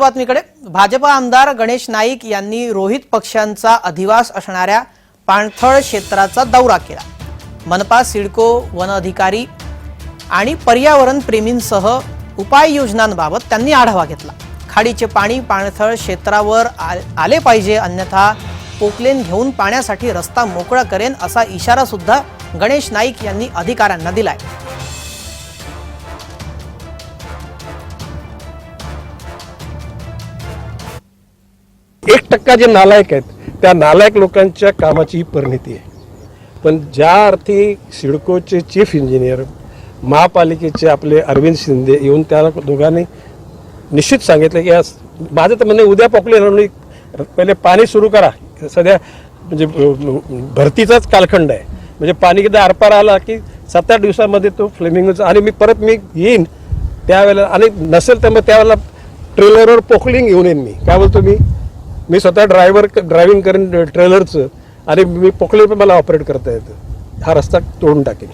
बातमीकडे. भाजपा आमदार गणेश नाईक यांनी रोहित पक्षांचा अधिवास असणाऱ्या पाणथळ क्षेत्राचा दौरा केला. मनपा सिडको वन अधिकारी आणि पर्यावरण प्रेमींसह उपाययोजनांबाबत त्यांनी आढावा घेतला. खाडीचे पाणी पाणथळ क्षेत्रावर आले पाहिजे अन्यथा पोकलेन घेऊन पाण्यासाठी रस्ता मोकळा करेन असा इशारा सुद्धा गणेश नाईक यांनी अधिकाऱ्यांना दिलाय. एक टक्का जे नालायक आहेत त्या नालायक लोकांच्या कामाची ही परिणिती आहे. पण ज्या अर्थी सिडकोचे चीफ इंजिनियर महापालिकेचे आपले अरविंद शिंदे येऊन त्या दोघांनी निश्चित सांगितलं की या- माझं तर म्हणणं उद्या पोकले म्हणून पहिले पाणी सुरू करा. सध्या म्हणजे भरतीचाच कालखंड आहे. म्हणजे पाणी एकदा आरपार आला की सात आठ दिवसामध्ये तो फ्लेमिंगचा आणि मी परत मी येईन त्यावेळेला आणि नसेल तर मग त्यावेळेला ट्रेलरवर पोकलिंग घेऊन येईन मी. काय बोलतो मी? मी स्वतः ड्रायव्हर ड्रायव्हिंग करेन ट्रेलरचं आणि मी पोकले पण मला ऑपरेट करता येतं. हा रस्ता तोडून टाकेन.